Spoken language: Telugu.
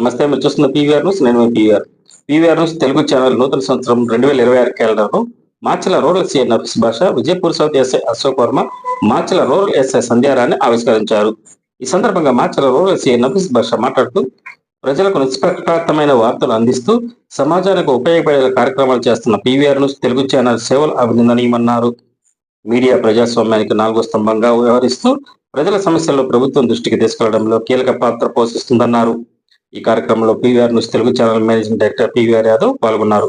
నమస్తే మీరు చూస్తున్న పీవీఆర్ న్యూస్ నేను మీ PVR PVR news Telugu channel నూతన సంవత్సరం రెండు వేల ఇరవై ఆరు క్యాలెండర్ను Machala rural CA Nafees Basha Vijayapur south SI Ashok Varma Macherla rural SI సంధ్యారాన్ని ఆవిష్కరించారు. ఈ సందర్భంగా మాచల రూరల్ సీఏ నఫీస్ భాష మాట్లాడుతూ ప్రజలకు నిష్పక్షపాతమైన వార్తలు అందిస్తూ సమాజానికి ఉపయోగపడే కార్యక్రమాలు చేస్తున్న పీవీఆర్ న్యూస్ తెలుగు ఛానల్ సేవలు అభినందనీయమన్నారు. మీడియా ప్రజాస్వామ్యానికి నాలుగో స్తంభంగా వ్యవహరిస్తూ ప్రజల సమస్యలను ప్రభుత్వం దృష్టికి తీసుకెళ్ళడంలో కీలక పాత్ర పోషిస్తుందన్నారు. ఈ కార్యక్రమంలో PVR news Telugu channel managing director PVR Yadav పాల్గొన్నారు.